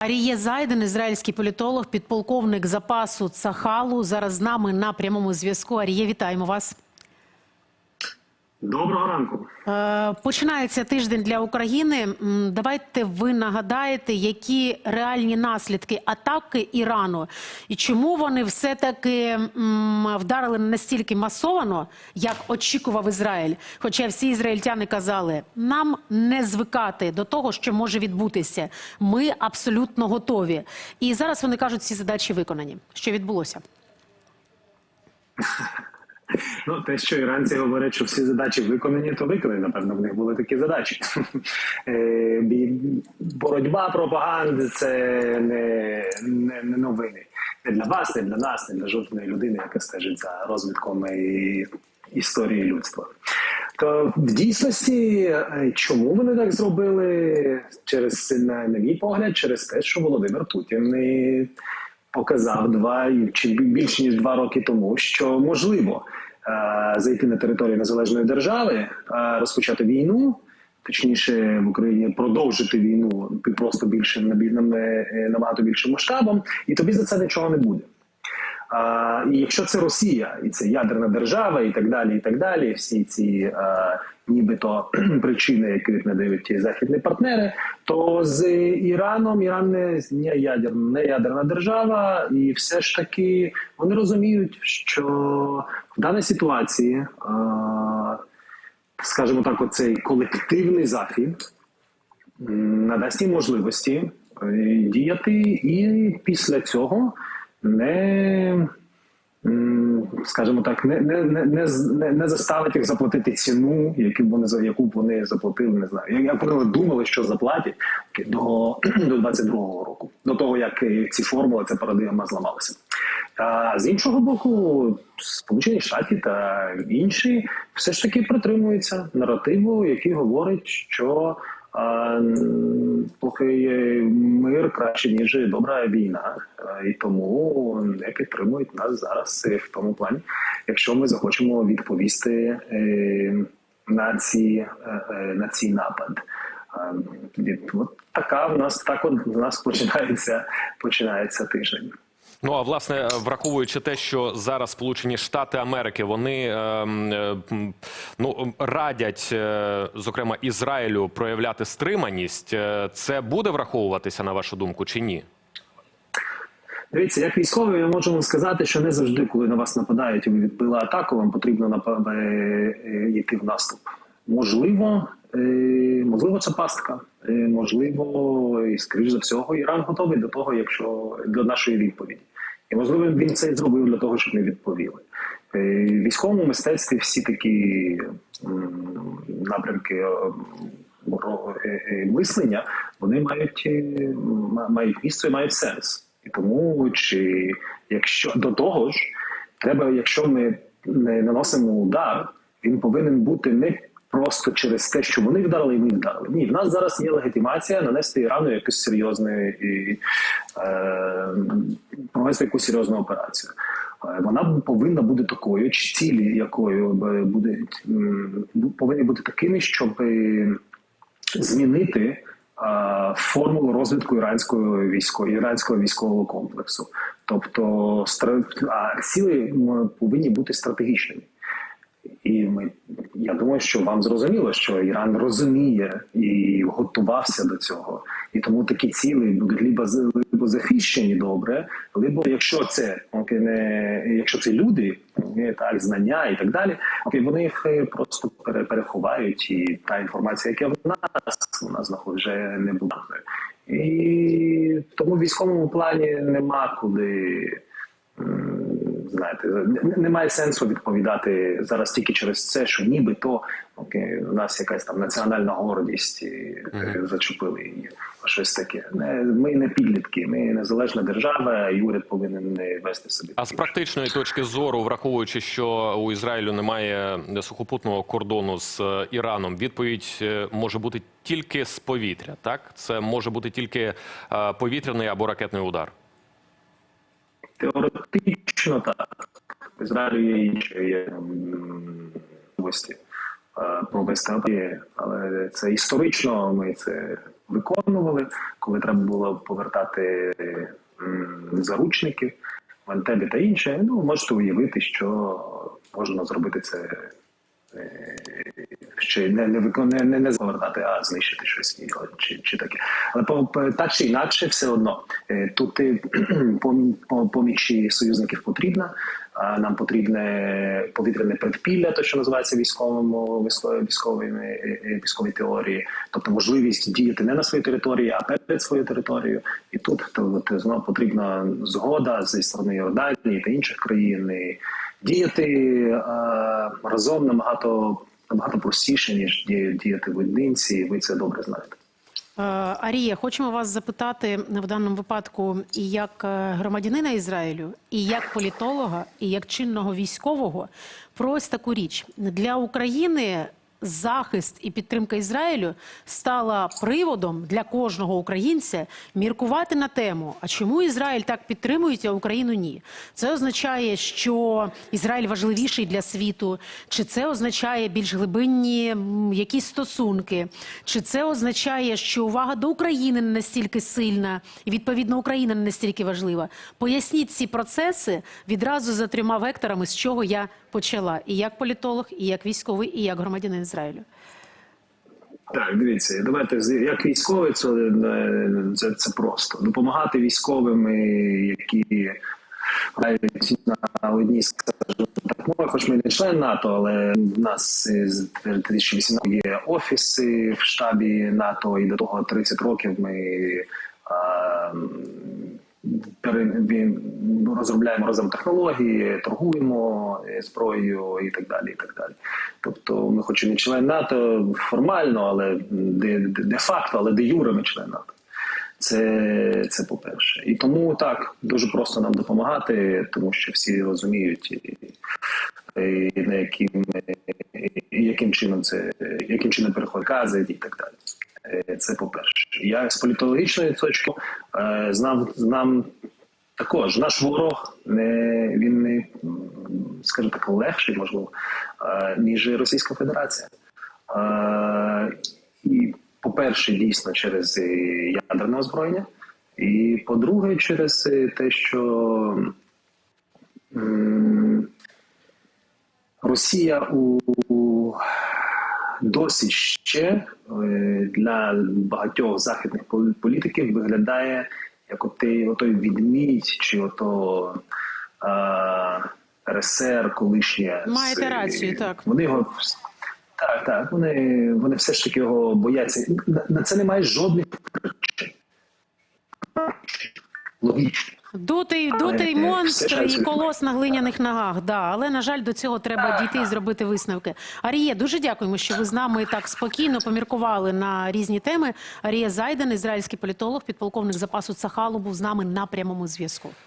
Аріє Зайден, ізраїльський політолог, підполковник запасу Цахалу. Зараз з нами на прямому зв'язку. Аріє, вітаємо вас. Доброго ранку. Е, Починається тиждень для України. Давайте ви нагадаєте, які реальні наслідки атаки Ірану і чому вони все таки вдарили настільки масовано, як очікував Ізраїль. Хоча всі ізраїльтяни казали, нам не звикати до того, що може відбутися. Ми абсолютно готові. І зараз вони кажуть, ці задачі виконані. Що відбулося? Ну, те, що іранці говорять, що всі задачі виконані, то виконані. Напевно, в них були такі задачі. Е, Боротьба пропаганди це не, не, не новини. Не для вас, не для нас, не для жодної людини, яка стежить за розвитком і історії людства. То в дійсності, е, чому вони так зробили? Через на, мій погляд, через те, що Володимир Путін і показав два чи більше ніж два роки тому, що можливо е, зайти на територію незалежної держави, е, розпочати війну. Точніше, в Україні продовжити війну просто більше набагато більшим масштабом, і тобі за це нічого не буде. І якщо це Росія, і це ядерна держава, і так далі, і так далі, всі ці а, нібито причини, яких надають ті західні партнери, то з Іраном Іран не, не ядерна, не ядерна держава, і все ж таки вони розуміють, що в даній ситуації, а, скажімо так, оцей колективний захід надасть їм можливості е, діяти, і після цього не. Скажімо так, не, не, не, не, не, заставить їх заплатити ціну, яку вони за яку б вони заплатили, не знаю. Як- вони думали, що заплатять до, до 22-го року, до того як е, ці формули, ця парадигма зламалася. А з іншого боку, Сполучені Штати та інші все ж таки притримуються наративу, який говорить, що плохий мир краще ніж добра війна, і тому не підтримують нас зараз в тому плані, якщо ми захочемо відповісти е, на ці е, е, на цей напад. От така в нас так от в нас починається починається тиждень. Ну а власне, враховуючи те, що зараз Сполучені Штати Америки вони ем, е, ну радять, е, зокрема Ізраїлю, проявляти стриманість, е, це буде враховуватися на вашу думку чи ні? Дивіться, як військовий, ми можемо сказати, що не завжди, коли на вас нападають і ви відбили атаку, вам потрібно е, йти в наступ. Можливо, е, можливо, це пастка. Е, Можливо, і скоріш за всього, Іран готовий до того, якщо до нашої відповіді. І можливо, він це і зробив для того, щоб ми відповіли. Е, В військовому мистецтві всі такі напрямки е, е, мислення вони мають, мають місце і мають сенс. І тому, чи якщо до того ж, треба, якщо ми не наносимо удар, він повинен бути не просто через те, що вони вдарили, і ми вдарили. Ні, в нас зараз є легітимація нанести Ірану якусь серйозне і е, провести якусь серйозну операцію. Е, Вона повинна бути такою, чи цілі якою буде повинні бути такими, щоб е, змінити формулу розвитку іранського військового іранського військового комплексу. Тобто стра- а цілі повинні бути стратегічними. І ми, я думаю, що вам зрозуміло, що Іран розуміє і готувався до цього, і тому такі цілі будуть либо, либо захищені добре, либо якщо це окей, не якщо це люди, так знання і так далі, окей, вони їх е, просто пере, переховають, і та інформація, яка в нас вона знаходить, вже не буде. І тому в військовому плані нема куди. Знаєте, немає сенсу відповідати зараз тільки через це, що нібито окей, у нас якась там національна гордість і е, зачепили її. Щось таке. Не ми не підлітки, ми незалежна держава, і уряд повинен не вести собі. А з практичної точки зору, враховуючи, що у Ізраїлю немає сухопутного кордону з е, Іраном, відповідь е, може бути тільки з повітря. Так, це може бути тільки е, повітряний або ракетний удар. Теоретично так. Ізраїлю є інші можливості е, провести атаки, але це історично. Ми це виконували. Коли треба було повертати заручники, заручників в Антебі та інше, ну можете уявити, що можна зробити це е, ще не, не, викон- не, не, повертати, а знищити щось чи, чи таке. Але по, по- так чи інакше, все одно е, тут е, пом- союзників потрібна. Нам потрібне повітряне предпілля, то що називається військовому військовими військовій теорії, тобто можливість діяти не на своїй території, а перед своєю територією. І тут то, то, знову потрібна згода зі сторони Йорданії та інших країн. Діяти е, разом набагато набагато простіше ніж ді- діяти в одинці. Ви це добре знаєте. Е, Арія, хочемо вас запитати в даному випадку і як е, громадянина Ізраїлю, і як політолога, і як чинного військового про ось таку річ для України. Захист і підтримка Ізраїлю стала приводом для кожного українця міркувати на тему, а чому Ізраїль так підтримують, а Україну ні. Це означає, що Ізраїль важливіший для світу, чи це означає більш глибинні якісь стосунки, чи це означає, що увага до України не настільки сильна, і відповідно Україна не настільки важлива. Поясніть ці процеси відразу за трьома векторами, з чого я почала, і як політолог, і як військовий, і як громадянин Ізраїлю. Так, дивіться, давайте як військовий, це, е, це, це просто допомагати військовим, е, які грають на одній скажімо так мові, хоч ми не член НАТО, але в нас е, з 2018 є офіси в штабі НАТО, і до того 30 років ми. а, він- розробляємо разом технології, торгуємо е, зброєю і так далі. І так далі. Тобто, ми хоч і не член НАТО формально, але де, де, де факто, але де юре ми член НАТО. Це, це по-перше. І тому так дуже просто нам допомагати, тому що всі розуміють, і, і на яким, і яким чином це яким чином переходить кази і так далі. Е, Це по-перше. Я з політологічної точки е, знав знам також наш ворог не він не скажімо так легший, можливо, е, ніж Російська Федерація. Е, І, по-перше, дійсно через е, ядерне озброєння, і по-друге, через е, те, що Росія у досі ще е, для багатьох західних політиків виглядає як отий, отой відмідь чи ото а, РСР колишнє. з- рацію, так. Вони його так, так. Вони, вони все ж таки його бояться. На, на це немає жодних причин. Логічно. Дутий, дутий монстр і колос на глиняних ногах. Да, але на жаль, до цього треба дійти і зробити висновки. Аріє, дуже дякуємо, що ви з нами так спокійно поміркували на різні теми. Арія Зайден, ізраїльський політолог, підполковник запасу Цахалу, був з нами на прямому зв'язку.